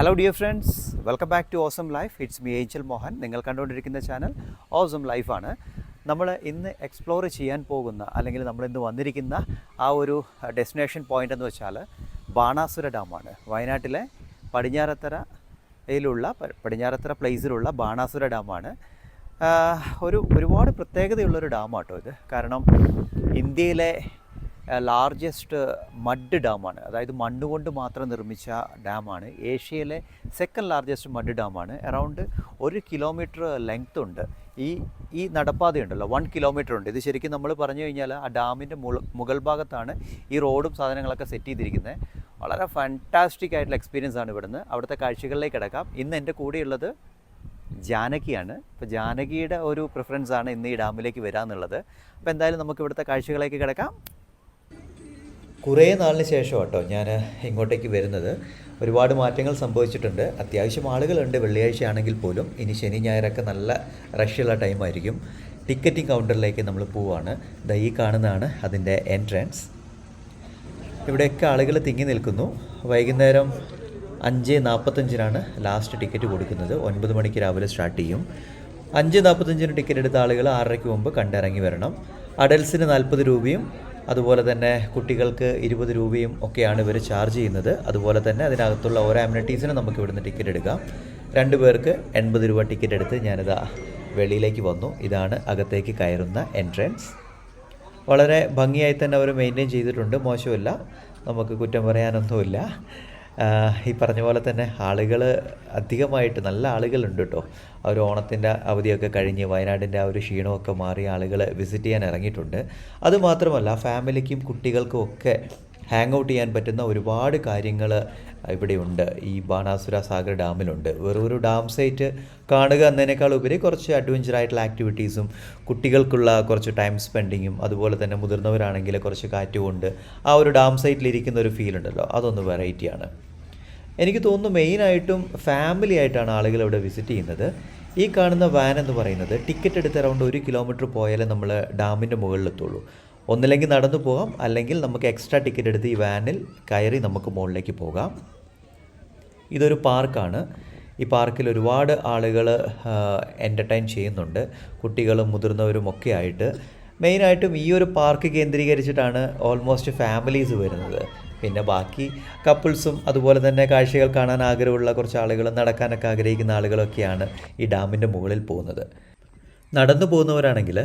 Hello dear friends welcome back to awesome life it's me Angel Mohan നിങ്ങൾ കണ്ടുകൊണ്ടിരിക്കുന്ന channel awesome ലൈഫാണ് നമ്മൾ ഇന്ന് എക്സ്പ്ലോർ ചെയ്യാൻ പോകുന്ന അല്ലെങ്കിൽ നമ്മൾ ഇന്ന് വന്നിരിക്കുന്ന ആ ഒരു ഡെസ്റ്റിനേഷൻ പോയിന്റ് എന്ന് വെച്ചാൽ ബാണാസുര ഡാമാണ് വയനാട്ടിലെ പടിഞ്ഞാറത്തറയിലുള്ള പടിഞ്ഞാറത്തറ പ്ലേസിലുള്ള ബാണാസുര ഡാമാണ് ഒരു ഒരുപാട് പ്രത്യേകതയുള്ളൊരു ഡാമാട്ടോ ഇത്. കാരണം ഇന്ത്യയിലെ ലാർജസ്റ്റ് മഡ് ഡാമാണ് അതായത് മണ്ണുകൊണ്ട് മാത്രം നിർമ്മിച്ച ഡാമാണ് ഏഷ്യയിലെ സെക്കൻഡ് ലാർജസ്റ്റ് മഡ് ഡാമാണ് അറൗണ്ട് ഒരു കിലോമീറ്റർ ലെങ്ത് ഉണ്ട്. ഈ ഈ നടപ്പാതയുണ്ടല്ലോ. വൺ കിലോമീറ്റർ ഉണ്ട്. ഇത് ശരിക്കും നമ്മൾ പറഞ്ഞു കഴിഞ്ഞാൽ ആ ഡാമിന്റെ മുകൾ ഭാഗത്താണ് ഈ റോഡും സാധനങ്ങളൊക്കെ സെറ്റ് ചെയ്തിരിക്കുന്നത് വളരെ ഫാന്റാസ്റ്റിക് ആയിട്ടുള്ള എക്സ്പീരിയൻസ് ആണ് ഇവിടുന്ന്. അവിടുത്തെ കാഴ്ചകളിലേക്ക് കിടക്കാം. ഇന്ന് എന്റെ കൂടെയുള്ളത് ജാനകിയാണ്. അപ്പോൾ ജാനകിയുടെ ഒരു പ്രിഫറൻസ് ആണ് ഇന്ന് ഈ ഡാമിലേക്ക് വരാമെന്നുള്ളത് അപ്പോൾ എന്തായാലും നമുക്ക് ഇവിടുത്തെ കാഴ്ചകളിലേക്ക് കിടക്കാം. കുറേ നാളിന് ശേഷം കേട്ടോ ഞാൻ ഇങ്ങോട്ടേക്ക് വരുന്നത്. ഒരുപാട് മാറ്റങ്ങൾ സംഭവിച്ചിട്ടുണ്ട്. അത്യാവശ്യം ആളുകളുണ്ട് വെള്ളിയാഴ്ച ആണെങ്കിൽ പോലും. ഇനി ശനി ഞായറൊക്കെ നല്ല റഷ്യുള്ള ടൈമായിരിക്കും ടിക്കറ്റിംഗ് കൗണ്ടറിലേക്ക് നമ്മൾ പോവാണ്. ദാ ഈ കാണുന്നതാണ് അതിന്റെ എൻട്രൻസ് ഇവിടെയൊക്കെ ആളുകൾ തിങ്ങി നിൽക്കുന്നു. വൈകുന്നേരം അഞ്ച് നാൽപ്പത്തഞ്ചിനാണ് ലാസ്റ്റ് ടിക്കറ്റ് കൊടുക്കുന്നത്. ഒൻപത് മണിക്ക് രാവിലെ സ്റ്റാർട്ട് ചെയ്യും. അഞ്ച് നാൽപ്പത്തഞ്ചിന് ടിക്കറ്റ് എടുത്ത ആളുകൾ ആറരയ്ക്ക് മുമ്പ് കണ്ടിറങ്ങി വരണം. അഡൽസിന് നാൽപ്പത് രൂപയും അതുപോലെ തന്നെ കുട്ടികൾക്ക് ഇരുപത് രൂപയും ഒക്കെയാണ് ഇവർ ചാർജ് ചെയ്യുന്നത്. അതുപോലെ തന്നെ അതിനകത്തുള്ള ഓരോ അമ്യൂണിറ്റീസിനും നമുക്ക് ഇവിടുന്ന് ടിക്കറ്റ് എടുക്കാം. രണ്ട് പേർക്ക് എൺപത് രൂപ ടിക്കറ്റ് എടുത്ത് ഞാനിതാ വെളിയിലേക്ക് വന്നു. ഇതാണ് അകത്തേക്ക് കയറുന്ന എൻട്രൻസ് വളരെ ഭംഗിയായി തന്നെ അവർ മെയിന്റെയിൻ ചെയ്തിട്ടുണ്ട്. മോശമില്ല. നമുക്ക് കുറ്റം പറയാനൊന്നുമില്ല. ഈ പറഞ്ഞ പോലെ തന്നെ ആളുകൾ അധികമായിട്ട് നല്ല ആളുകളുണ്ട് കേട്ടോ അവർ ഓണത്തിന്റെ അവധിയൊക്കെ കഴിഞ്ഞ് വയനാടിന്റെ ആ ഒരു ക്ഷീണമൊക്കെ മാറി ആളുകൾ വിസിറ്റ് ചെയ്യാൻ ഇറങ്ങിയിട്ടുണ്ട്. അതുമാത്രമല്ല ഫാമിലിക്കും കുട്ടികൾക്കും ഒക്കെ ഹാങ് ഔട്ട് ചെയ്യാൻ പറ്റുന്ന ഒരുപാട് കാര്യങ്ങൾ ഇവിടെയുണ്ട്. ഈ ബാണാസുര സാഗർ ഡാമിലുണ്ട്. വെറും ഒരു ഡാം സൈറ്റ് കാണുക എന്നതിനേക്കാൾ ഉപരി കുറച്ച് അഡ്വഞ്ചർ ആയിട്ടുള്ള ആക്ടിവിറ്റീസും കുട്ടികൾക്കുള്ള കുറച്ച് ടൈം സ്പെൻഡിങ്ങും അതുപോലെ തന്നെ മുതിർന്നവരാണെങ്കിൽ കുറച്ച് കാറ്റുകൊണ്ട് ആ ഒരു ഡാം സൈറ്റിലിരിക്കുന്ന ഒരു ഫീൽ ഉണ്ടല്ലോ. അതൊന്ന് വെറൈറ്റിയാണ് എനിക്ക് തോന്നുന്നു മെയിനായിട്ടും ഫാമിലി ആയിട്ടാണ് ആളുകൾ ഇവിടെ വിസിറ്റ് ചെയ്യുന്നത്. ഈ കാണുന്ന വാൻ എന്ന് പറയുന്നത് ടിക്കറ്റ് എടുത്ത് അറൗണ്ട് ഒരു കിലോമീറ്റർ പോയാലേ നമ്മൾ ഡാമിന്റെ മുകളിലെത്തുള്ളൂ. ഒന്നില്ലെങ്കിൽ നടന്നു പോകാം. അല്ലെങ്കിൽ നമുക്ക് എക്സ്ട്രാ ടിക്കറ്റ് എടുത്ത് ഈ വാനിൽ കയറി നമുക്ക് മുകളിലേക്ക് പോകാം. ഇതൊരു പാർക്കാണ്. ഈ പാർക്കിൽ ഒരുപാട് ആളുകൾ എന്റർടൈൻ ചെയ്യുന്നുണ്ട്. കുട്ടികളും മുതിർന്നവരും ഒക്കെ ആയിട്ട്. മെയിനായിട്ടും ഈ ഒരു പാർക്ക് കേന്ദ്രീകരിച്ചിട്ടാണ് ഓൾമോസ്റ്റ് ഫാമിലീസ് വരുന്നത്. പിന്നെ ബാക്കി കപ്പിൾസും അതുപോലെ തന്നെ കാഴ്ചകൾ കാണാൻ ആഗ്രഹമുള്ള കുറച്ച് ആളുകൾ നടക്കാനൊക്കെ ആഗ്രഹിക്കുന്ന ആളുകളൊക്കെയാണ് ഈ ഡാമിന്റെ മുകളിൽ പോകുന്നത്. നടന്നു പോകുന്നവരാണെങ്കിൽ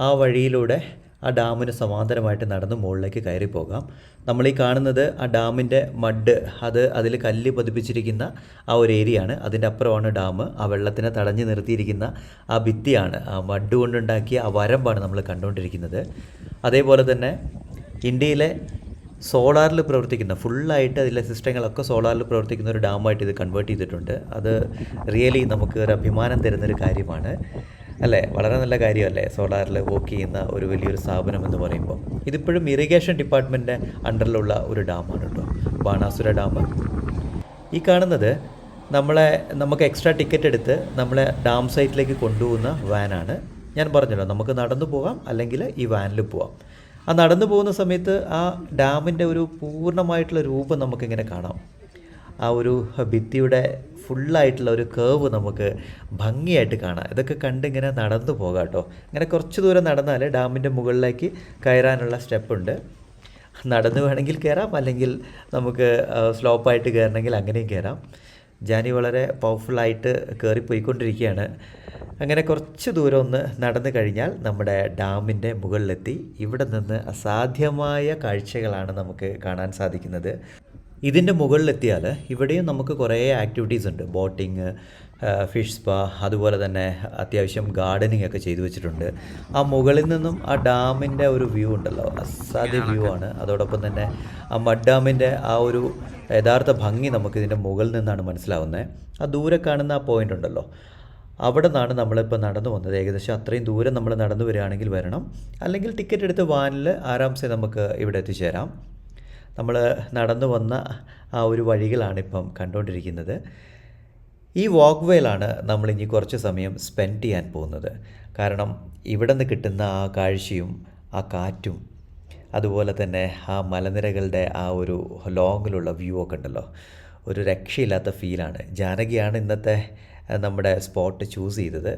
ആ വഴിയിലൂടെ ആ ഡാമിന് സമാന്തരമായിട്ട് നടന്ന് മുകളിലേക്ക് കയറി പോകാം. നമ്മൾ ഈ കാണുന്നത് ആ ഡാമിന്റെ മഡ് അത് അതിൽ കല്ല് പതിപ്പിച്ചിരിക്കുന്ന ആ ഒരു ഏരിയ ആണ് അതിന്റെ അപ്പുറമാണ് ഡാം. ആ വെള്ളത്തിനെ തടഞ്ഞു നിർത്തിയിരിക്കുന്ന ആ ഭിത്തിയാണ്. ആ മഡ് കൊണ്ടുണ്ടാക്കിയ ആ വരമ്പാണ് നമ്മൾ കണ്ടുകൊണ്ടിരിക്കുന്നത്. അതേപോലെ തന്നെ ഇന്ത്യയിലെ സോളാറിൽ പ്രവർത്തിക്കുന്ന ഫുള്ളായിട്ട് അതിലെ സിസ്റ്റങ്ങളൊക്കെ സോളാറിൽ പ്രവർത്തിക്കുന്ന ഒരു ഡാമായിട്ട് ഇത് കൺവേർട്ട് ചെയ്തിട്ടുണ്ട്. അത് റിയലി നമുക്ക് ഒരു അഭിമാനം തരുന്നൊരു കാര്യമാണ്. അല്ലേ? വളരെ നല്ല കാര്യമല്ലേ സോളാറിൽ വർക്ക് ചെയ്യുന്ന ഒരു വലിയൊരു സ്ഥാപനം എന്ന് പറയുമ്പോൾ? ഇതിപ്പോഴും ഇറിഗേഷൻ ഡിപ്പാർട്ട്മെന്റിന്റെ അണ്ടറിലുള്ള ഒരു ഡാമാണ് കേട്ടോ ബാണാസുര ഡാം. ഈ കാണുന്നത് നമ്മളെ നമുക്ക് എക്സ്ട്രാ ടിക്കറ്റ് എടുത്ത് നമ്മളെ ഡാം സൈറ്റിലേക്ക് കൊണ്ടുപോകുന്ന വാനാണ് ഞാൻ പറഞ്ഞല്ലോ നമുക്ക് നടന്നു പോകാം അല്ലെങ്കിൽ ഈ വാനിൽ പോവാം. ആ നടന്നു പോകുന്ന സമയത്ത് ആ ഡാമിന്റെ ഒരു പൂർണമായിട്ടുള്ള രൂപം നമുക്കിങ്ങനെ കാണാം. ആ ഒരു ഭിത്തിയുടെ ഫുള്ളായിട്ടുള്ള ഒരു കേവ് നമുക്ക് ഭംഗിയായിട്ട് കാണാം. ഇതൊക്കെ കണ്ടിങ്ങനെ നടന്നു പോകാം കേട്ടോ. ഇങ്ങനെ കുറച്ച് ദൂരം നടന്നാൽ ഡാമിന്റെ മുകളിലേക്ക് കയറാനുള്ള സ്റ്റെപ്പുണ്ട് നടന്നു വേണമെങ്കിൽ കയറാം. അല്ലെങ്കിൽ നമുക്ക് സ്ലോപ്പായിട്ട് കയറണമെങ്കിൽ അങ്ങനെയും കയറാം. ജാനി വളരെ പവർഫുള്ളായിട്ട് കയറിപ്പോയിക്കൊണ്ടിരിക്കുകയാണ് അങ്ങനെ കുറച്ച് ദൂരം ഒന്ന് നടന്നു കഴിഞ്ഞാൽ നമ്മുടെ ഡാമിന്റെ മുകളിലെത്തി. ഇവിടെ നിന്ന് അസാധ്യമായ കാഴ്ചകളാണ് നമുക്ക് കാണാൻ സാധിക്കുന്നത്. ഇതിന്റെ മുകളിലെത്തിയാൽ ഇവിടെയും നമുക്ക് കുറേ ആക്ടിവിറ്റീസ് ഉണ്ട്. ബോട്ടിങ് ഫിഷ് സ്പാ അതുപോലെ തന്നെ അത്യാവശ്യം ഗാർഡനിങ് ഒക്കെ ചെയ്തു വെച്ചിട്ടുണ്ട്. ആ മുകളിൽ നിന്നും ആ ഡാമിന്റെ ഒരു വ്യൂ ഉണ്ടല്ലോ. അസാധ്യ വ്യൂ ആണ്. അതോടൊപ്പം തന്നെ ആ മഡ് ഡാമിന്റെ ആ ഒരു യഥാർത്ഥ ഭംഗി നമുക്ക് ഇതിന്റെ മുകളിൽ നിന്നാണ് മനസ്സിലാവുന്നത്. ആ ദൂരെ കാണുന്ന ആ പോയിന്റ് ഉണ്ടല്ലോ. അവിടെ നിന്നാണ് നമ്മളിപ്പോൾ നടന്നു വന്നത് ഏകദേശം അത്രയും ദൂരം നമ്മൾ നടന്നു വരികയാണെങ്കിൽ വരണം. അല്ലെങ്കിൽ ടിക്കറ്റ് എടുത്ത് വാനിൽ ആരാംസെ നമുക്ക് ഇവിടെ എത്തിച്ചേരാം. നമ്മൾ നടന്നു വന്ന ആ ഒരു വഴികളാണ് ഇപ്പം കണ്ടുകൊണ്ടിരിക്കുന്നത്. ഈ വാക്ക് വേയിലാണ് നമ്മൾ ഇനി കുറച്ച് സമയം സ്പെൻഡ് ചെയ്യാൻ പോകുന്നത്. കാരണം ഇവിടെ നിന്ന് കിട്ടുന്ന ആ കാഴ്ചയും ആ കാറ്റും അതുപോലെ തന്നെ ആ മലനിരകളുടെ ആ ഒരു ലോങ്ങിലുള്ള വ്യൂ ഒക്കെ ഉണ്ടല്ലോ. ഒരു രക്ഷയില്ലാത്ത ഫീലാണ് ജാനകിയാണ് ഇന്നത്തെ നമ്മുടെ സ്പോട്ട് ചൂസ് ചെയ്തത്.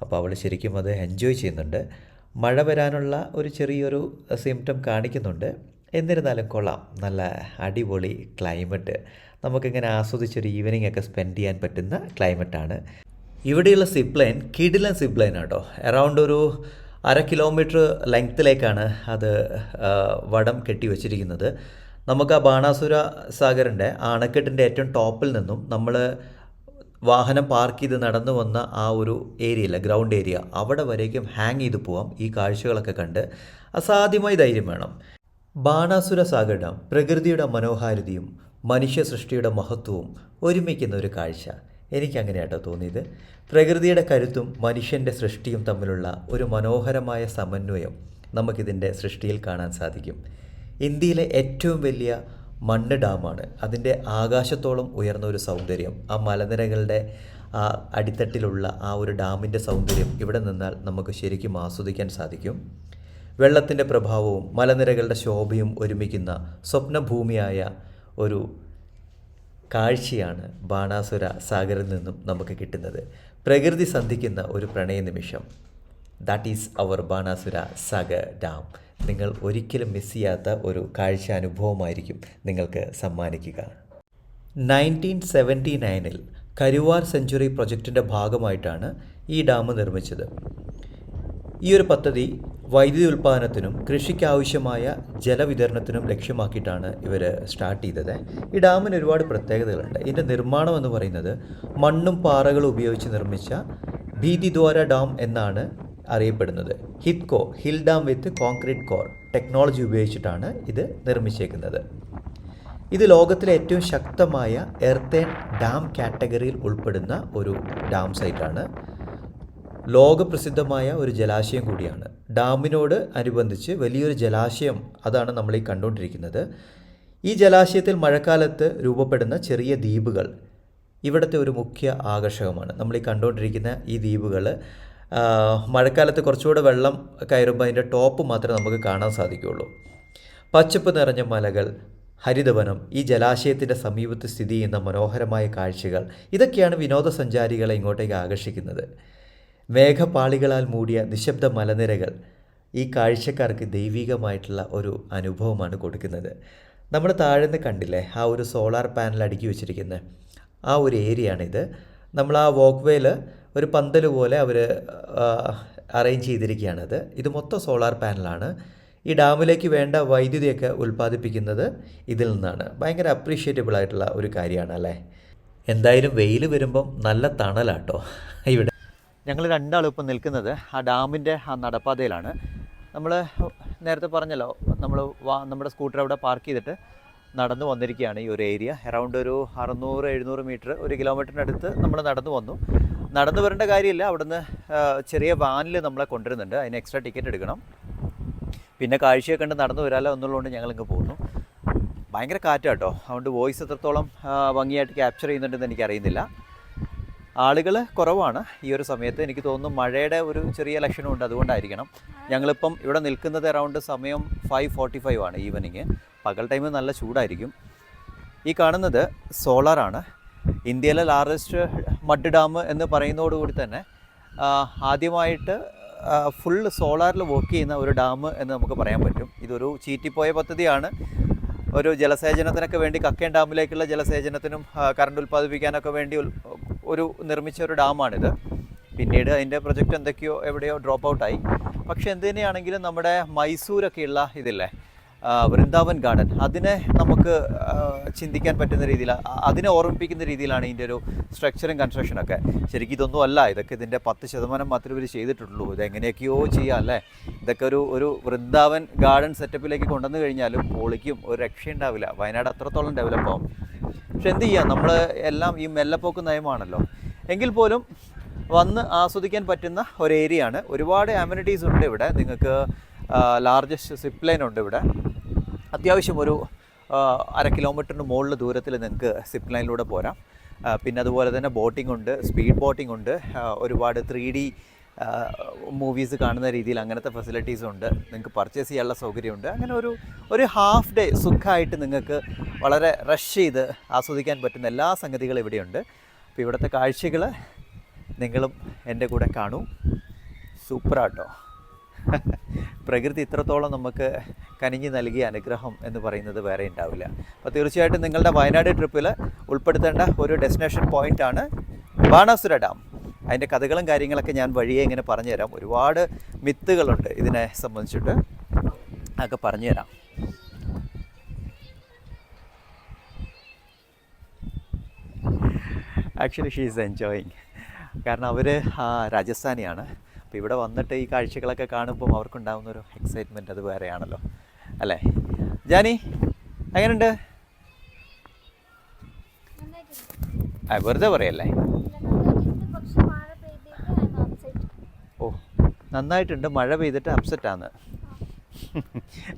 അപ്പോൾ അവൾ ശരിക്കും അത് എൻജോയ് ചെയ്യുന്നുണ്ട്. മഴ വരാനുള്ള ഒരു ചെറിയൊരു സിംറ്റം കാണിക്കുന്നുണ്ട്. എന്നിരുന്നാലും കൊള്ളാം. നല്ല അടിപൊളി ക്ലൈമറ്റ് നമുക്കിങ്ങനെ ആസ്വദിച്ചൊരു ഈവനിങ് ഒക്കെ സ്പെൻഡ് ചെയ്യാൻ പറ്റുന്ന ക്ലൈമറ്റാണ് ഇവിടെയുള്ള സിപ്പ് ലൈൻ കിടിലൻ സിപ്പ് ലൈൻ ആട്ടോ. അറൗണ്ട് ഒരു അര കിലോമീറ്റർ ലെങ്ത്തിലേക്കാണ് അത് വടം കെട്ടി വെച്ചിരിക്കുന്നത്. നമുക്ക് ആ ബാണാസുര സാഗറിന്റെ അണക്കെട്ടിന്റെ ഏറ്റവും ടോപ്പിൽ നിന്നും നമ്മൾ വാഹനം പാർക്ക് ചെയ്ത് നടന്നു വന്ന ആ ഒരു ഏരിയയില്ല ഗ്രൗണ്ട് ഏരിയ അവിടെ വരേക്കും ഹാങ് ചെയ്ത് പോവാം ഈ കാഴ്ചകളൊക്കെ കണ്ട്. അസാധ്യമായി ധൈര്യം വേണം. ബാണാസുര സാഗർ ഡാം പ്രകൃതിയുടെ മനോഹാരിതയും മനുഷ്യ സൃഷ്ടിയുടെ മഹത്വവും ഒരുമിക്കുന്ന ഒരു കാഴ്ച. എനിക്കങ്ങനെയാട്ടോ തോന്നിയത്. പ്രകൃതിയുടെ കരുത്തും മനുഷ്യന്റെ സൃഷ്ടിയും തമ്മിലുള്ള ഒരു മനോഹരമായ സമന്വയം നമുക്കിതിന്റെ സൃഷ്ടിയിൽ കാണാൻ സാധിക്കും. ഇന്ത്യയിലെ ഏറ്റവും വലിയ മണ്ണ് ഡാമാണ്. അതിന്റെ ആകാശത്തോളം ഉയർന്ന ഒരു സൗന്ദര്യം ആ മലനിരകളുടെ ആ അടിത്തട്ടിലുള്ള ആ ഒരു ഡാമിന്റെ സൗന്ദര്യം ഇവിടെ നിന്നാൽ നമുക്ക് ശരിക്കും ആസ്വദിക്കാൻ സാധിക്കും. വെള്ളത്തിന്റെ പ്രഭാവവും മലനിരകളുടെ ശോഭയും ഒരുമിക്കുന്ന സ്വപ്നഭൂമിയായ ഒരു കാഴ്ചയാണ് ബാണാസുര സാഗറിൽ നിന്നും നമുക്ക് കിട്ടുന്നത്. പ്രകൃതി സന്ധിക്കുന്ന ഒരു പ്രണയ നിമിഷം. That is our Banasura Sagar dam. നിങ്ങൾ ഒരിക്കലും മിസ് ചെയ്യാത്ത ഒരു കാഴ്ച അനുഭവമായിരിക്കും നിങ്ങൾക്ക് സമ്മാനിക്കുക. നയന്റീൻ സെവന്റി നയനിൽ കരുവാർ സെഞ്ചുറി പ്രൊജക്റ്റിന്റെ ഭാഗമായിട്ടാണ് ഈ ഡാം നിർമ്മിച്ചത്. ഈ ഒരു പദ്ധതി വൈദ്യുതി ഉൽപ്പാദനത്തിനും കൃഷിക്കാവശ്യമായ ജലവിതരണത്തിനും ലക്ഷ്യമാക്കിയിട്ടാണ് ഇവർ സ്റ്റാർട്ട് ചെയ്തത്. ഈ ഡാമിന് ഒരുപാട് പ്രത്യേകതകളുണ്ട്. ഇതിന്റെ നിർമ്മാണം എന്ന് പറയുന്നത് മണ്ണും പാറകളും ഉപയോഗിച്ച് നിർമ്മിച്ച ഭീതിദ്വാര ഡാം എന്നാണ് അറിയപ്പെടുന്നത്. ഹിത്കോ hill dam with concrete core technology ഉപയോഗിച്ചിട്ടാണ് ഇത് നിർമ്മിച്ചേക്കുന്നത്. ഇത് ലോകത്തിലെ ഏറ്റവും ശക്തമായ എർത്തേൺ ഡാം കാറ്റഗറിയിൽ ഉൾപ്പെടുന്ന ഒരു ഡാം സൈറ്റാണ്. ലോകപ്രസിദ്ധമായ ഒരു ജലാശയം കൂടിയാണ്. ഡാമിനോട് അനുബന്ധിച്ച് വലിയൊരു ജലാശയം അതാണ് നമ്മൾ ഈ കണ്ടുകൊണ്ടിരിക്കുന്നത്. ഈ ജലാശയത്തിൽ മഴക്കാലത്ത് രൂപപ്പെടുന്ന ചെറിയ ദ്വീപുകൾ ഇവിടുത്തെ ഒരു മുഖ്യ ആകർഷകമാണ്. നമ്മൾ ഈ കണ്ടുകൊണ്ടിരിക്കുന്ന ഈ ദ്വീപുകൾ മഴക്കാലത്ത് കുറച്ചുകൂടെ വെള്ളം കയറുമ്പോൾ അതിന്റെ ടോപ്പ് മാത്രമേ നമുക്ക് കാണാൻ സാധിക്കുകയുള്ളൂ. പച്ചപ്പ് നിറഞ്ഞ മലകൾ ഹരിതവനം ഈ ജലാശയത്തിന്റെ സമീപത്ത് സ്ഥിതി ചെയ്യുന്ന മനോഹരമായ കാഴ്ചകൾ ഇതൊക്കെയാണ് വിനോദസഞ്ചാരികളെ ഇങ്ങോട്ടേക്ക് ആകർഷിക്കുന്നത്. മേഘപാളികളാൽ മൂടിയ നിശബ്ദ മലനിരകൾ ഈ കാഴ്ചക്കാർക്ക് ദൈവികമായിട്ടുള്ള ഒരു അനുഭവമാണ് കൊടുക്കുന്നത്. നമ്മൾ താഴ്ന്ന് കണ്ടില്ലേ ആ ഒരു സോളാർ പാനൽ അടുക്കി വെച്ചിരിക്കുന്നത് ആ ഒരു ഏരിയ ആണിത് നമ്മൾ ആ വോക്ക് വേയിൽ ഒരു പന്തൽ പോലെ അവർ അറേഞ്ച് ചെയ്തിരിക്കുകയാണത് ഇത് മൊത്തം സോളാർ പാനലാണ്. ഈ ഡാമിലേക്ക് വേണ്ട വൈദ്യുതിയൊക്കെ ഉൽപ്പാദിപ്പിക്കുന്നത് ഇതിൽ നിന്നാണ്. ഭയങ്കര അപ്രീഷിയേറ്റബിൾ ആയിട്ടുള്ള ഒരു കാര്യമാണ് അല്ലേ? എന്തായാലും വെയിൽ വരുമ്പം നല്ല തണലാട്ടോ. ഇവിടെ ഞങ്ങൾ രണ്ടാളും ഇപ്പം നിൽക്കുന്നത് ആ ഡാമിന്റെ ആ നടപ്പാതയിലാണ്. നമ്മൾ നേരത്തെ പറഞ്ഞല്ലോ നമ്മൾ നമ്മുടെ സ്കൂട്ടർ അവിടെ പാർക്ക് ചെയ്തിട്ട് നടന്നു വന്നിരിക്കുകയാണ് ഈ ഒരു ഏരിയ. അറൗണ്ട് ഒരു അറുന്നൂറ് എഴുന്നൂറ് മീറ്റർ ഒരു കിലോമീറ്ററിന്റെ അടുത്ത് നമ്മൾ നടന്നു വന്നു. നടന്നു വരേണ്ട കാര്യമില്ല. അവിടുന്ന് ചെറിയ വാനിൽ നമ്മളെ കൊണ്ടുവരുന്നുണ്ട്. അതിന് എക്സ്ട്രാ ടിക്കറ്റ് എടുക്കണം. പിന്നെ കാഴ്ചയൊക്കെ കണ്ട് നടന്നു വരാമല്ലോ എന്നുള്ളതുകൊണ്ട് ഞങ്ങളിങ്ങ് പോകുന്നു. ഭയങ്കര കാറ്റാട്ടോ. അതുകൊണ്ട് വോയിസ് എത്രത്തോളം ഭംഗിയായിട്ട് ക്യാപ്ചർ ചെയ്യുന്നുണ്ടെന്ന് എനിക്കറിയുന്നില്ല. ആളുകൾ കുറവാണ്. ഈ ഒരു സമയത്ത് എനിക്ക് തോന്നുന്നു മഴയുടെ ഒരു ചെറിയ ലക്ഷണമുണ്ട്. അതുകൊണ്ടായിരിക്കണം. ഞങ്ങളിപ്പം ഇവിടെ നിൽക്കുന്നത് അറൗണ്ട് സമയം ഫൈവ് ഫോർട്ടി ഫൈവ് ആണ് ഈവനിങ് പകൽ ടൈമിൽ നല്ല ചൂടായിരിക്കും. ഈ കാണുന്നത് സോളാറാണ് ഇന്ത്യയിലെ ലാർജസ്റ്റ് മഡ് ഡാം എന്ന് പറയുന്നതോടുകൂടി തന്നെ ആദ്യമായിട്ട് ഫുൾ സോളാറിൽ വർക്ക് ചെയ്യുന്ന ഒരു ഡാം എന്ന് നമുക്ക് പറയാൻ പറ്റും. ഇതൊരു ചീറ്റിപ്പോയ പദ്ധതിയാണ്. ഒരു ജലസേചനത്തിനൊക്കെ വേണ്ടി കക്കയം ഡാമിലേക്കുള്ള ജലസേചനത്തിനും കറണ്ട് ഉൽപ്പാദിപ്പിക്കാനൊക്കെ വേണ്ടി ഒരു നിർമ്മിച്ച ഒരു ഡാമാണിത്. പിന്നീട് അതിന്റെ പ്രൊജക്റ്റ് എന്തൊക്കെയോ എവിടെയോ ഡ്രോപ്പ് ഔട്ടായി പക്ഷെ എന്ത് നമ്മുടെ മൈസൂരൊക്കെയുള്ള ഇതില്ലേ വൃന്ദാവൻ ഗാർഡൻ അതിനെ നമുക്ക് ചിന്തിക്കാൻ പറ്റുന്ന രീതിയിൽ അതിനെ ഓർമ്മിപ്പിക്കുന്ന രീതിയിലാണ് ഇതിന്റെ ഒരു സ്ട്രക്ചറും കൺസ്ട്രക്ഷനൊക്കെ ശരിക്കും ഇതൊന്നും അല്ല ഇതൊക്കെ ഇതിന്റെ പത്ത് ശതമാനം മാത്രമേ ഇവർ ചെയ്തിട്ടുള്ളൂ. ഇതെങ്ങനെയൊക്കെയോ ചെയ്യാം അല്ലേ? ഇതൊക്കെ ഒരു ഒരു വൃന്ദാവൻ ഗാർഡൻ സെറ്റപ്പിലേക്ക് കൊണ്ടുവന്നു കഴിഞ്ഞാലും പൊളിക്കും ഒരു രക്ഷയുണ്ടാവില്ല. വയനാട് അത്രത്തോളം ഡെവലപ്പ് ആവും. പക്ഷെ എന്ത് ചെയ്യാം? നമ്മൾ എല്ലാം ഈ മെല്ലപ്പോക്ക് നയമാണല്ലോ. എങ്കിൽ പോലും വന്ന് ആസ്വദിക്കാൻ പറ്റുന്ന ഒരു ഏരിയ ആണ് ഒരുപാട് അമ്യൂണിറ്റീസ് ഉണ്ട് ഇവിടെ. നിങ്ങൾക്ക് ലാർജസ്റ്റ് സിപ്പ് ലൈൻ ഉണ്ട് ഇവിടെ. അത്യാവശ്യം ഒരു അര കിലോമീറ്ററിന് മുകളിൽ ദൂരത്തിൽ നിങ്ങൾക്ക് സിപ്പ് ലൈനിലൂടെ പോരാം. പിന്നെ അതുപോലെ തന്നെ ബോട്ടിംഗ് ഉണ്ട് സ്പീഡ് ബോട്ടിംഗ് ഉണ്ട്. ഒരുപാട് ത്രീ ഡി മൂവീസ് കാണുന്ന രീതിയിൽ അങ്ങനത്തെ ഫെസിലിറ്റീസും ഉണ്ട്. നിങ്ങൾക്ക് പർച്ചേസ് ചെയ്യാനുള്ള സൗകര്യമുണ്ട്. അങ്ങനെ ഒരു ഒരു ഹാഫ് ഡേ സുഖമായിട്ട് നിങ്ങൾക്ക് വളരെ റഷ് ചെയ്ത് ആസ്വദിക്കാൻ പറ്റുന്ന എല്ലാ സംഗതികളും ഇവിടെയുണ്ട്. അപ്പോൾ ഇവിടുത്തെ കാഴ്ചകൾ നിങ്ങളും എന്റെ കൂടെ കാണൂ. സൂപ്പറാട്ടോ പ്രകൃതി ഇത്രത്തോളം നമുക്ക് കനിഞ്ഞു നൽകിയ അനുഗ്രഹം എന്ന് പറയുന്നത് വേറെ ഉണ്ടാവില്ല. അപ്പോൾ തീർച്ചയായിട്ടും നിങ്ങളുടെ വയനാട് ട്രിപ്പിൽ ഉൾപ്പെടുത്തേണ്ട ഒരു ഡെസ്റ്റിനേഷൻ പോയിന്റാണ് ബാണാസുര ഡാം അതിന്റെ കഥകളും കാര്യങ്ങളൊക്കെ ഞാൻ വഴിയെ ഇങ്ങനെ പറഞ്ഞുതരാം. ഒരുപാട് മിത്തുകളുണ്ട് ഇതിനെ സംബന്ധിച്ചിട്ട്. അതൊക്കെ പറഞ്ഞുതരാം. ആക്ച്വലി ഷീ ഈസ് എൻജോയിങ് കാരണം അവർ രാജസ്ഥാനിയാണ്. അപ്പോൾ ഇവിടെ വന്നിട്ട് ഈ കാഴ്ചകളൊക്കെ കാണുമ്പോൾ അവർക്കുണ്ടാകുന്ന ഒരു എക്സൈറ്റ്മെന്റ് അത് വേറെയാണല്ലോ. അല്ലേ? ജാനി എങ്ങനെയുണ്ട് വെറുതെ പറയല്ലേ പക്ഷെ മഴ പെയ്തിട്ട് അപ്സെറ്റ് ഓ നന്നായിട്ടുണ്ട്. മഴ പെയ്തിട്ട് അപ്സെറ്റാണ്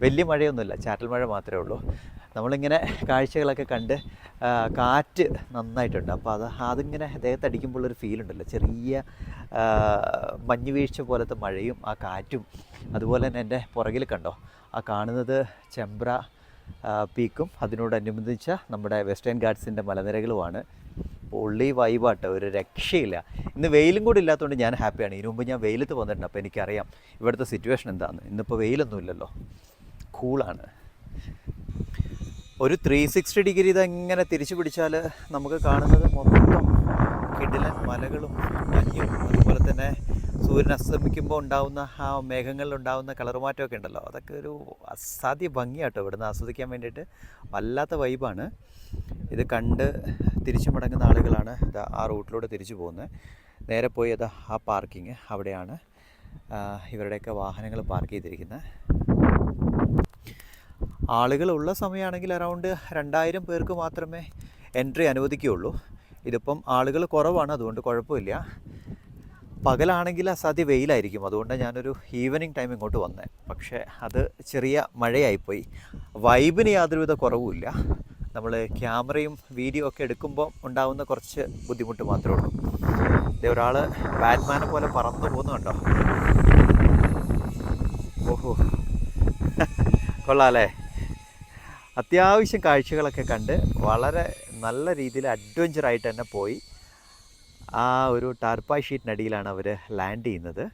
വലിയ മഴയൊന്നുമില്ല. ചാറ്റൽ മഴ മാത്രമേ ഉള്ളൂ. നമ്മളിങ്ങനെ കാഴ്ചകളൊക്കെ കണ്ട് കാറ്റ് നന്നായിട്ടുണ്ട്. അപ്പോൾ അത് അതിങ്ങനെ ഫീൽ ഉണ്ടല്ലോ. ചെറിയ മഞ്ഞ് വീഴ്ച പോലത്തെ മഴയും ആ കാറ്റും. അതുപോലെ തന്നെ എന്റെ പുറകിൽ കണ്ടോ? ആ കാണുന്നത് ചെമ്പ്ര പീക്കും. അതിനോടനുബന്ധിച്ച നമ്മുടെ വെസ്റ്റേൺ ഗാർഡ്സിന്റെ മലനിരകളുമാണ്. പൊള്ളി വൈബാട്ട് ഒരു രക്ഷയില്ല. ഇന്ന് വെയിലും കൂടി ഇല്ലാത്തതുകൊണ്ട് ഞാൻ ഹാപ്പിയാണ്. ഇതിനു മുമ്പ് ഞാൻ വെയിലത്ത് വന്നിട്ടുണ്ട് അപ്പോൾ എനിക്കറിയാം ഇവിടുത്തെ സിറ്റുവേഷൻ എന്താണെന്ന് ഇന്നിപ്പോൾ വെയിലൊന്നും ഇല്ലല്ലോ. കൂളാണ് ഒരു ത്രീ സിക്സ്റ്റി ഡിഗ്രി ഇതെങ്ങനെ തിരിച്ചു പിടിച്ചാൽ നമുക്ക് കാണുന്നത് മൊത്തം കിടിലൻ മലകളും മഞ്ഞും അതുപോലെ തന്നെ സൂര്യൻ അസ്തമിക്കുമ്പോൾ ഉണ്ടാവുന്ന ആ മേഘങ്ങളിൽ ഉണ്ടാവുന്ന കളർ മാറ്റമൊക്കെ ഉണ്ടല്ലോ. അതൊക്കെ ഒരു അസാധ്യ ഭംഗിയാട്ടോ ഇവിടുന്ന് ആസ്വദിക്കാൻ വേണ്ടിയിട്ട്. വല്ലാത്ത വൈബാണ് ഇത് കണ്ട് തിരിച്ചു മടങ്ങുന്ന ആളുകളാണ് ആ റൂട്ടിലൂടെ തിരിച്ചു പോകുന്നത്. നേരെ പോയി അത് ആ പാർക്കിങ് അവിടെയാണ് ഇവരുടെയൊക്കെ വാഹനങ്ങൾ പാർക്ക് ചെയ്തിരിക്കുന്നത്. ആളുകളുള്ള സമയമാണെങ്കിൽ അറൗണ്ട് രണ്ടായിരം പേർക്ക് മാത്രമേ എൻട്രി അനുവദിക്കുകയുള്ളൂ. ഇതിപ്പം ആളുകൾ കുറവാണ് അതുകൊണ്ട് കുഴപ്പമില്ല. പകലാണെങ്കിൽ അസാധ്യ വെയിലായിരിക്കും. അതുകൊണ്ട് ഞാനൊരു ഈവനിങ് ടൈം ഇങ്ങോട്ട് വന്നേ. പക്ഷേ അത് ചെറിയ മഴയായിപ്പോയി. വൈബിന് യാതൊരുവിധ കുറവുമില്ല. നമ്മൾ ക്യാമറയും വീഡിയോ ഒക്കെ എടുക്കുമ്പോൾ ഉണ്ടാവുന്ന കുറച്ച് ബുദ്ധിമുട്ട് മാത്രമേ ഉള്ളൂ. ഇതേ ഒരാൾ ബാറ്റ്മാനെ പോലെ പറന്നു പോകുന്നുണ്ടോ ഓഹോ. കൊള്ളാമല്ലേ അത്യാവശ്യം കാഴ്ചകളൊക്കെ കണ്ട് വളരെ നല്ല രീതിയിൽ അഡ്വഞ്ചറായിട്ട് തന്നെ പോയി. ആ ഒരു ടാർപ്പായ് ഷീറ്റിനടിയിലാണ് അവർ ലാൻഡ് ചെയ്യുന്നത്.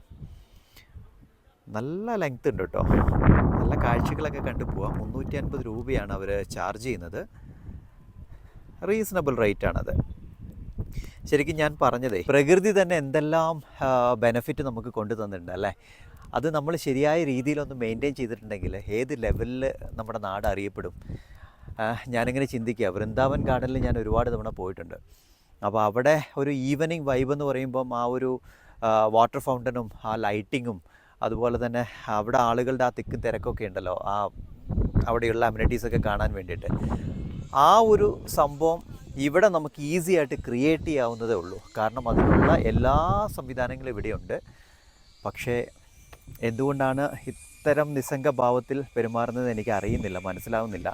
നല്ല ലെങ്ത് ഉണ്ട് കേട്ടോ നല്ല കാഴ്ചകളൊക്കെ കണ്ടു പോവാം. മുന്നൂറ്റി അൻപത് രൂപയാണ് അവർ ചാർജ് ചെയ്യുന്നത്. റീസണബിൾ റേറ്റ് ആണത് ശരിക്കും ഞാൻ പറഞ്ഞതേ പ്രകൃതി തന്നെ എന്തെല്ലാം ബെനഫിറ്റ് നമുക്ക് കൊണ്ടു തന്നിട്ടുണ്ട് അല്ലേ? അത് നമ്മൾ ശരിയായ രീതിയിലൊന്ന് മെയിന്റെയിൻ ചെയ്തിട്ടുണ്ടെങ്കിൽ ഏത് ലെവലിൽ നമ്മുടെ നാട് അറിയപ്പെടും. ഞാനിങ്ങനെ ചിന്തിക്കുക. വൃന്ദാവൻ ഗാർഡനിൽ ഞാൻ ഒരുപാട് തവണ പോയിട്ടുണ്ട്. അപ്പോൾ അവിടെ ഒരു ഈവനിങ് വൈബ് എന്ന് പറയുമ്പം ആ ഒരു വാട്ടർ ഫൗണ്ടനും ആ ലൈറ്റിങ്ങും അതുപോലെ തന്നെ അവിടെ ആളുകളുടെ ആ തിക്കും തിരക്കൊക്കെ ഉണ്ടല്ലോ ആ അവിടെയുള്ള അമ്യൂണിറ്റീസൊക്കെ കാണാൻ വേണ്ടിയിട്ട്. ആ ഒരു സംഭവം ഇവിടെ നമുക്ക് ഈസി ആയിട്ട് ക്രിയേറ്റ് ചെയ്യാവുന്നതേ ഉള്ളൂ. കാരണം അതിനുള്ള എല്ലാ സംവിധാനങ്ങളും ഇവിടെയുണ്ട്. പക്ഷേ എന്തുകൊണ്ടാണ് ഇത്തരം നിസ്സംഗ ഭാവത്തിൽ പെരുമാറുന്നത് എനിക്ക് അറിയുന്നില്ല മനസ്സിലാവുന്നില്ല.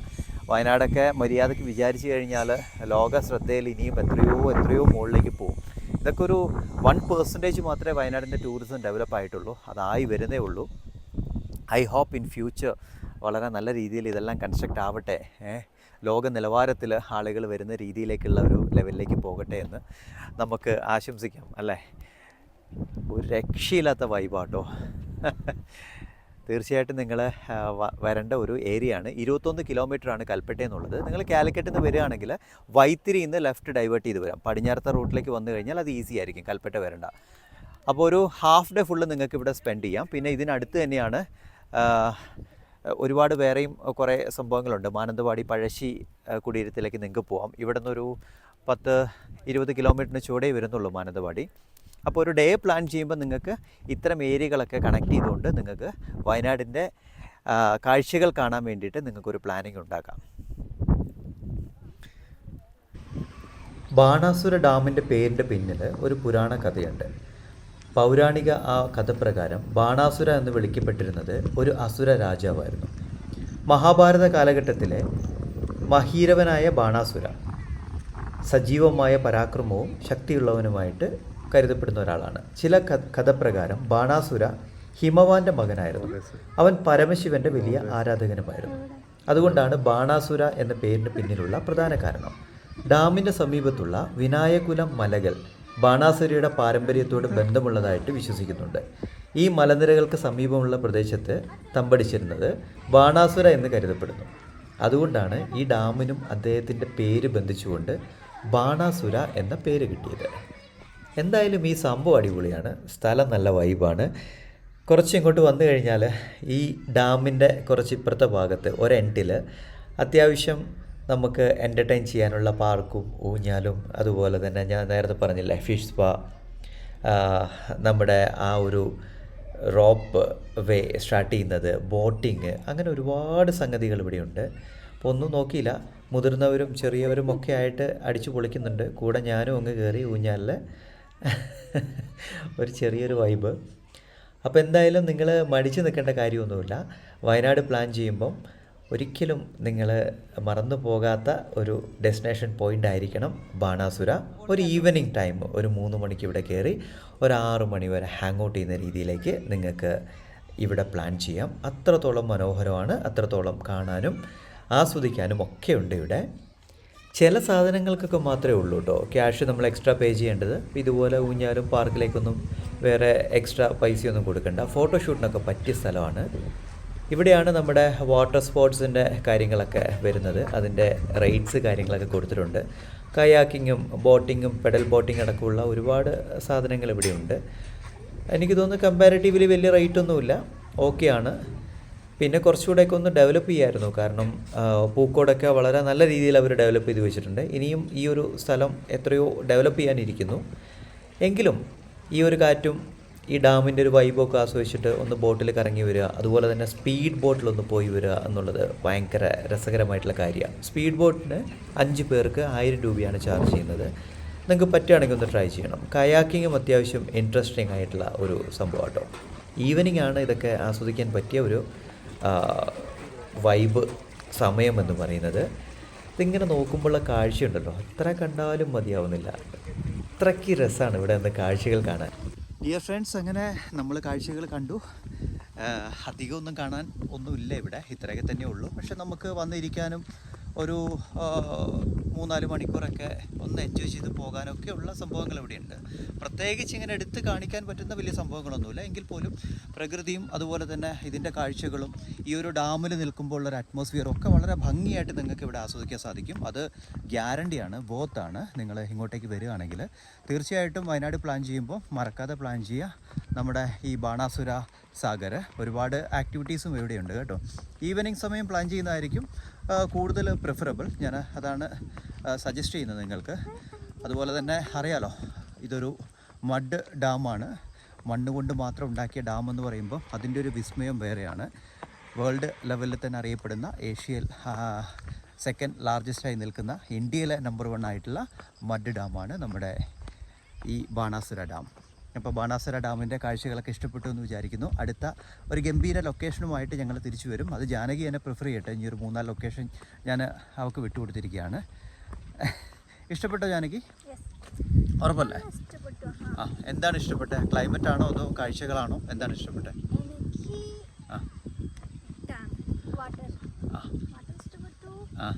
വയനാടൊക്കെ മര്യാദയ്ക്ക് വിചാരിച്ചു കഴിഞ്ഞാൽ ലോക ശ്രദ്ധയിൽ ഇനിയും എത്രയോ എത്രയോ മുകളിലേക്ക് പോകും ഇതൊക്കെ ഒരു വൺ പെർസെന്റേജ് മാത്രമേ വയനാടിന്റെ ടൂറിസം ഡെവലപ്പ് ആയിട്ടുള്ളൂ. അതായി വരുന്നേ ഉള്ളൂ. ഐ ഹോപ്പ് ഇൻ ഫ്യൂച്ചർ വളരെ നല്ല രീതിയിൽ ഇതെല്ലാം കൺസ്ട്രക്റ്റ് ആവട്ടെ? ലോക നിലവാരത്തിൽ ആളുകൾ വരുന്ന രീതിയിലേക്കുള്ള ഒരു ലെവലിലേക്ക് പോകട്ടെ എന്ന് നമുക്ക് ആശംസിക്കാം. അല്ലേ? ഒരു രക്ഷയില്ലാത്ത വൈബാട്ടോ തീർച്ചയായിട്ടും നിങ്ങൾ വരേണ്ട ഒരു ഏരിയ ആണ് ഇരുപത്തൊന്ന് ആണ് കൽപ്പറ്റ എന്നുള്ളത് നിങ്ങൾ കാലിക്കറ്റിൽ നിന്ന് വരികയാണെങ്കിൽ വൈത്തിരി നിന്ന് ലെഫ്റ്റ് ഡൈവേർട്ട് ചെയ്ത് വരാം. പടിഞ്ഞാറത്തെ റൂട്ടിലേക്ക് വന്നു കഴിഞ്ഞാൽ അത് ഈസി ആയിരിക്കും കൽപ്പറ്റ വരേണ്ട. അപ്പോൾ ഒരു ഹാഫ് ഡേ ഫുള്ള് നിങ്ങൾക്ക് ഇവിടെ സ്പെൻഡ് ചെയ്യാം. പിന്നെ ഇതിനടുത്ത് തന്നെയാണ് ഒരുപാട് വേറെയും കുറേ സംഭവങ്ങളുണ്ട്. മാനന്തവാടി പഴശ്ശി കുടീരത്തിലേക്ക് നിങ്ങൾക്ക് പോവാം. ഇവിടെ നിന്നൊരു പത്ത് ഇരുപത് കിലോമീറ്ററിന് ചൂടേ വരുന്നുള്ളൂ മാനന്തവാടി. അപ്പോൾ ഒരു ഡേ പ്ലാൻ ചെയ്യുമ്പോൾ നിങ്ങൾക്ക് ഇത്തരം ഏരിയകളൊക്കെ കണക്ട് ചെയ്തുകൊണ്ട് നിങ്ങൾക്ക് വയനാടിന്റെ കാഴ്ചകൾ കാണാൻ വേണ്ടിയിട്ട് നിങ്ങൾക്കൊരു പ്ലാനിങ് ഉണ്ടാക്കാം. ബാണാസുര ഡാമിന്റെ പേരിന്റെ പിന്നിൽ ഒരു പുരാണ കഥയുണ്ട്. പൗരാണിക ആ കഥപ്രകാരം ബാണാസുര എന്ന് വിളിക്കപ്പെട്ടിരുന്നത് ഒരു അസുര രാജാവായിരുന്നു. മഹാഭാരത കാലഘട്ടത്തിലെ മഹീരവനായ ബാണാസുര സജീവമായ പരാക്രമവും ശക്തിയുള്ളവനുമായിട്ട് കരുതപ്പെടുന്ന ഒരാളാണ്. ചില കഥപ്രകാരം ബാണാസുര ഹിമവാന്റെ മകനായിരുന്നു. അവൻ പരമശിവന്റെ വലിയ ആരാധകനുമായിരുന്നു. അതുകൊണ്ടാണ് ബാണാസുര എന്ന പേരിന് പിന്നിലുള്ള പ്രധാന കാരണം. ഡാമിന്റെ സമീപത്തുള്ള വിനായകുലം മലകൾ ബാണാസുരയുടെ പാരമ്പര്യത്തോട് ബന്ധമുള്ളതായിട്ട് വിശ്വസിക്കുന്നുണ്ട്. ഈ മലനിരകൾക്ക് സമീപമുള്ള പ്രദേശത്ത് തമ്പടിച്ചിരുന്നത് ബാണാസുര എന്ന് കരുതപ്പെടുന്നു. അതുകൊണ്ടാണ് ഈ ഡാമിനും അദ്ദേഹത്തിന്റെ പേര് ബന്ധിച്ചുകൊണ്ട് ബാണാസുര എന്ന പേര് കിട്ടിയത്. എന്തായാലും ഈ സംഭവം അടിപൊളിയാണ്. സ്ഥലം നല്ല വൈബാണ്. കുറച്ച് ഇങ്ങോട്ട് വന്നു കഴിഞ്ഞാൽ ഈ ഡാമിന്റെ കുറച്ച് ഇപ്പുറത്തെ ഭാഗത്ത് ഒരെൻഡിൽ അത്യാവശ്യം നമുക്ക് എന്റർടൈൻ ചെയ്യാനുള്ള പാർക്കും ഊഞ്ഞാലും അതുപോലെ തന്നെ ഞാൻ നേരത്തെ പറഞ്ഞില്ലേ ഫിഷ് സ്പാ നമ്മുടെ ആ ഒരു റോപ്പ് വേ സ്റ്റാർട്ട് ചെയ്യുന്നത് ബോട്ടിങ് അങ്ങനെ ഒരുപാട് സംഗതികൾ ഇവിടെയുണ്ട്. അപ്പോൾ ഒന്നും നോക്കിയില്ല. മുതിർന്നവരും ചെറിയവരും ഒക്കെ ആയിട്ട് അടിച്ചു പൊളിക്കുന്നുണ്ട്. കൂടെ ഞാനും അങ്ങ് കയറി ഊഞ്ഞാലിൽ ഒരു ചെറിയൊരു വൈബ് അപ്പോൾ എന്തായാലും നിങ്ങൾ മടിച്ചു നിൽക്കേണ്ട കാര്യമൊന്നുമില്ല. വയനാട് പ്ലാൻ ചെയ്യുമ്പം ഒരിക്കലും നിങ്ങൾ മറന്നു പോകാത്ത ഒരു ഡെസ്റ്റിനേഷൻ പോയിന്റ് ആയിരിക്കണം ബാണാസുര. ഒരു ഈവനിങ് ടൈം ഒരു മൂന്ന് മണിക്ക് ഇവിടെ കയറി ഒരു ആറു മണി വരെ ഹാങ് ഔട്ട് ചെയ്യുന്ന രീതിയിലേക്ക് നിങ്ങൾക്ക് ഇവിടെ പ്ലാൻ ചെയ്യാം. അത്രത്തോളം മനോഹരമാണ് അത്രത്തോളം കാണാനും ആസ്വദിക്കാനും ഒക്കെ ഉണ്ട് ഇവിടെ. ചില സാധനങ്ങൾക്കൊക്കെ മാത്രമേ ഉള്ളൂ കേട്ടോ ക്യാഷ് നമ്മൾ എക്സ്ട്രാ പേ ചെയ്യേണ്ടത്. ഇതുപോലെ ഊഞ്ഞാലും പാർക്കിലേക്കൊന്നും വേറെ എക്സ്ട്രാ പൈസയൊന്നും കൊടുക്കണ്ട. ഫോട്ടോഷൂട്ടിനൊക്കെ പറ്റിയ സ്ഥലമാണ്. ഇവിടെയാണ് നമ്മുടെ വാട്ടർ സ്പോർട്സിന്റെ കാര്യങ്ങളൊക്കെ വരുന്നത്. അതിന്റെ റേറ്റ്സ് കാര്യങ്ങളൊക്കെ കൊടുത്തിട്ടുണ്ട്. കയാക്കിങ്ങും ബോട്ടിങ്ങും പെഡൽ ബോട്ടിംഗ് അടക്കമുള്ള ഒരുപാട് സാധനങ്ങൾ ഇവിടെയുണ്ട്. എനിക്ക് തോന്നുന്നു കമ്പാരിറ്റീവ്ലി വലിയ റേറ്റ് ഒന്നുമില്ല. ഓക്കെയാണ് പിന്നെ കുറച്ചുകൂടെയൊക്കെ ഒന്ന് ഡെവലപ്പ് ചെയ്യായിരുന്നു. കാരണം പൂക്കോടൊക്കെ വളരെ നല്ല രീതിയിൽ അവർ ഡെവലപ്പ് ചെയ്ത് വെച്ചിട്ടുണ്ട്. ഇനിയും ഈ ഒരു സ്ഥലം എത്രയോ ഡെവലപ്പ് ചെയ്യാനിരിക്കുന്നു. എങ്കിലും ഈ ഒരു കാറ്റും ഈ ഡാമിന്റെ ഒരു വൈബൊക്കെ ആസ്വദിച്ചിട്ട് ഒന്ന് ബോട്ടിൽ കറങ്ങി വരിക അതുപോലെ തന്നെ സ്പീഡ് ബോട്ടിലൊന്ന് പോയി വരിക എന്നുള്ളത് ഭയങ്കര രസകരമായിട്ടുള്ള കാര്യമാണ്. സ്പീഡ് ബോട്ടിന് അഞ്ച് പേർക്ക് ആയിരം രൂപയാണ് ചാർജ് ചെയ്യുന്നത്. നിങ്ങൾക്ക് പറ്റുകയാണെങ്കിൽ ഒന്ന് ട്രൈ ചെയ്യണം. കയാക്കിങ്ങും അത്യാവശ്യം ഇൻട്രസ്റ്റിംഗ് ആയിട്ടുള്ള ഒരു സംഭവം കേട്ടോ ഈവനിങ് ആണ് ഇതൊക്കെ ആസ്വദിക്കാൻ പറ്റിയ ഒരു വൈബ് സമയം എന്ന് പറയുന്നത്. ഇതിങ്ങനെ നോക്കുമ്പോഴുള്ള കാഴ്ചയുണ്ടല്ലോ. അത്ര കണ്ടാലും മതിയാവുന്നില്ല. അത്രയ്ക്ക് രസമാണ് ഇവിടെ നിന്ന് കാഴ്ചകൾ കാണാൻ. ഡിയർ ഫ്രണ്ട്സ് അങ്ങനെ നമ്മൾ കാഴ്ചകൾ കണ്ടു. അധികമൊന്നും കാണാൻ ഒന്നുമില്ല ഇവിടെ. ഇത്രയൊക്കെ തന്നെ ഉള്ളൂ പക്ഷെ നമുക്ക് വന്നിരിക്കാനും ഒരു മൂന്നാൽ മണിക്കൂറൊക്കെ ഒന്ന് എൻജോയ് ചെയ്ത് പോകാനൊക്കെ ഉള്ള സംഭവങ്ങൾ ഇവിടെയുണ്ട്. പ്രത്യേകിച്ച് ഇങ്ങനെ എടുത്ത് കാണിക്കാൻ പറ്റുന്ന വലിയ സംഭവങ്ങളൊന്നുമില്ല. എങ്കിൽ പോലും പ്രകൃതിയും അതുപോലെ തന്നെ ഇതിന്റെ കാഴ്ചകളും ഈ ഒരു ഡാമിൽ നിൽക്കുമ്പോൾ ഉള്ള ഒരു അറ്റ്മോസ്ഫിയറും ഒക്കെ വളരെ ഭംഗിയായിട്ട് നിങ്ങൾക്ക് ഇവിടെ ആസ്വദിക്കാൻ സാധിക്കും. അത് ഗ്യാരണ്ടിയാണ് ബോത്താണ് നിങ്ങൾ ഇങ്ങോട്ടേക്ക് വരികയാണെങ്കിൽ തീർച്ചയായിട്ടും വയനാട് പ്ലാൻ ചെയ്യുമ്പോൾ മറക്കാതെ പ്ലാൻ ചെയ്യുക. നമ്മുടെ ഈ ബാണാസുര സാഗർ ഒരുപാട് ആക്ടിവിറ്റീസും ഇവിടെയുണ്ട് കേട്ടോ. ഈവനിങ് സമയം പ്ലാൻ ചെയ്യുന്നതായിരിക്കും. കൂടുതൽ പ്രിഫറബിൾ ഞാൻ അതാണ് സജസ്റ്റ് ചെയ്യുന്നത് നിങ്ങൾക്ക്. അതുപോലെ തന്നെ അറിയാലോ ഇതൊരു മഡ് ഡാമാണ് മണ്ണ് കൊണ്ട് മാത്രം ഉണ്ടാക്കിയ ഡാം എന്ന് പറയുമ്പോൾ അതിന്റെ ഒരു വിസ്മയം വേറെയാണ്. വേൾഡ് ലെവലിൽ തന്നെ അറിയപ്പെടുന്ന ഏഷ്യയിൽ സെക്കൻഡ് ലാർജസ്റ്റായി നിൽക്കുന്ന ഇന്ത്യയിലെ നമ്പർ വൺ ആയിട്ടുള്ള മഡ് ഡാമാണ് നമ്മുടെ ഈ ബാണാസുര ഡാം അപ്പോൾ ബാണാസുര ഡാമിന്റെ കാഴ്ചകളൊക്കെ ഇഷ്ടപ്പെട്ടു എന്ന് വിചാരിക്കുന്നു. അടുത്ത ഒരു ഗംഭീര ലൊക്കേഷനുമായിട്ട് ഞങ്ങൾ തിരിച്ചു വരും. അത് ജാനകി എന്നെ പ്രിഫർ ചെയ്യട്ടെ. ഇനി ഒരു മൂന്നാൽ ലൊക്കേഷൻ ഞാൻ അവൾക്ക് വിട്ടുകൊടുത്തിരിക്കുകയാണ് ഇഷ്ടപ്പെട്ടോ ജാനകി? ഉറപ്പല്ലേ? ആ. എന്താണ് ഇഷ്ടപ്പെട്ടത് ക്ലൈമറ്റ് ആണോ അതോ കാഴ്ചകളാണോ? എന്താണ് ഇഷ്ടപ്പെട്ടത് ആ. ആ.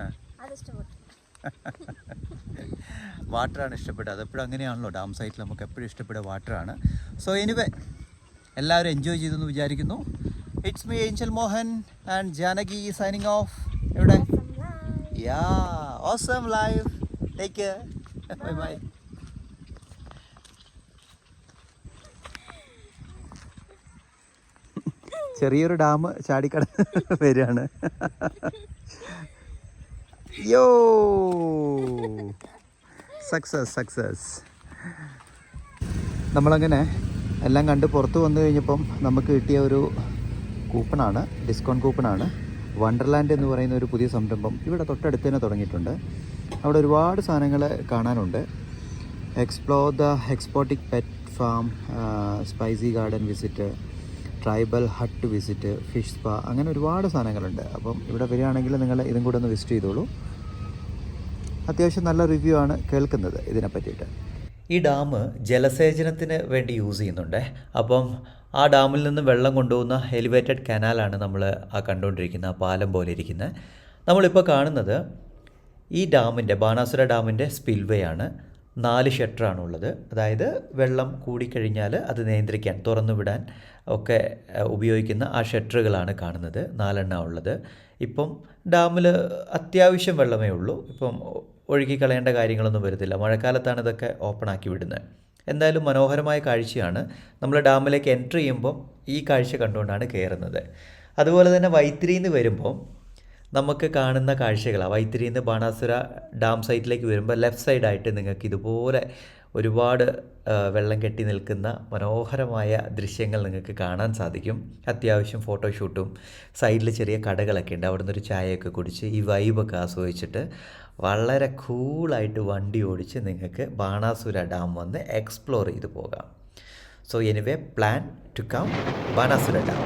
ആ. വാട്ടറാണ് ഇഷ്ടപ്പെട്ടത്. അതെപ്പോഴും അങ്ങനെയാണല്ലോ. ഡാം സൈറ്റിൽ നമുക്ക് എപ്പോഴും ഇഷ്ടപ്പെടുക വാട്ടറാണ്. സോ എനിവേ എല്ലാവരും എൻജോയ് ചെയ്തെന്ന് വിചാരിക്കുന്നു. It's me Angel Mohan and Janaki signing off എവിടെ? യാ awesome life take care bye bye ചെറിയൊരു ഡാം ചാടിക്കട വരികയാണ്. യോ സക്സസ് സക്സസ് നമ്മളങ്ങനെ എല്ലാം കണ്ട് പുറത്ത് വന്നു കഴിഞ്ഞപ്പം നമുക്ക് കിട്ടിയ ഒരു കൂപ്പണാണ് ഡിസ്കൗണ്ട് കൂപ്പണാണ്. വണ്ടർലാൻഡ് എന്ന് പറയുന്ന ഒരു പുതിയ സംരംഭം ഇവിടെ തൊട്ടടുത്ത് തന്നെ തുടങ്ങിയിട്ടുണ്ട്. അവിടെ ഒരുപാട് സാധനങ്ങൾ കാണാനുണ്ട്. Explore the exotic pet farm spicy garden visit tribal hut visit fish spa അങ്ങനെ ഒരുപാട് സാധനങ്ങളുണ്ട്. അപ്പം ഇവിടെ വരികയാണെങ്കിൽ നിങ്ങൾ ഇതും കൂടെ ഒന്ന് വിസിറ്റ് ചെയ്തോളൂ. അത്യാവശ്യം നല്ല റിവ്യൂ ആണ് കേൾക്കുന്നത് ഇതിനെ പറ്റിയിട്ട് ഈ ഡാം ജലസേചനത്തിന് വേണ്ടി യൂസ് ചെയ്യുന്നുണ്ട്. അപ്പം ആ ഡാമിൽ നിന്ന് വെള്ളം കൊണ്ടുപോകുന്ന എലിവേറ്റഡ് കനാലാണ് നമ്മൾ ആ കണ്ടുകൊണ്ടിരിക്കുന്ന ആ പാലം പോലെ ഇരിക്കുന്നത്. നമ്മളിപ്പോൾ കാണുന്നത് ഈ ഡാമിന്റെ ബാണാസുര ഡാമിന്റെ സ്പിൽവേ ആണ്. നാല് ഷട്ടറാണുള്ളത് അതായത് വെള്ളം കൂടിക്കഴിഞ്ഞാൽ അത് നിയന്ത്രിക്കാൻ തുറന്നു വിടാൻ ഒക്കെ ഉപയോഗിക്കുന്ന ആ ഷട്ടറുകളാണ് കാണുന്നത്. നാലെണ്ണ ഉള്ളത്. ഇപ്പം ഡാമിൽ അത്യാവശ്യം വെള്ളമേ ഉള്ളൂ. ഇപ്പം ഒഴുകി കളയേണ്ട കാര്യങ്ങളൊന്നും വരുന്നില്ല മഴക്കാലത്താണ് ഇതൊക്കെ ഓപ്പൺ ആക്കി വിടുന്നത്. എന്തായാലും മനോഹരമായ കാഴ്ചയാണ്. നമ്മൾ ഡാമിലേക്ക് എൻട്രി ചെയ്യുമ്പം ഈ കാഴ്ച കണ്ടുകൊണ്ടാണ് കയറുന്നത്. അതുപോലെ തന്നെ വൈത്തിരിയിൽ നിന്ന് വരുമ്പം നമുക്ക് കാണുന്ന കാഴ്ചകളാണ് വൈത്തിരിയിൽ നിന്ന് ബാണാസുര ഡാം സൈറ്റിലേക്ക് വരുമ്പോൾ ലെഫ്റ്റ് സൈഡായിട്ട് നിങ്ങൾക്ക് ഇതുപോലെ ഒരുപാട് വെള്ളം കെട്ടി നിൽക്കുന്ന മനോഹരമായ ദൃശ്യങ്ങൾ നിങ്ങൾക്ക് കാണാൻ സാധിക്കും. അത്യാവശ്യം ഫോട്ടോഷൂട്ടും സൈഡിൽ ചെറിയ കടകളൊക്കെ ഉണ്ട്. അവിടുന്ന് ഒരു ചായയൊക്കെ കുടിച്ച് ഈ വൈബൊക്കെ ആസ്വദിച്ചിട്ട് വളരെ കൂളായിട്ട് വണ്ടി ഓടിച്ച് നിങ്ങൾക്ക് ബാണാസുര ഡാം വന്ന് എക്സ്പ്ലോർ ചെയ്ത് പോകാം. So anyway plan to come Banasura dam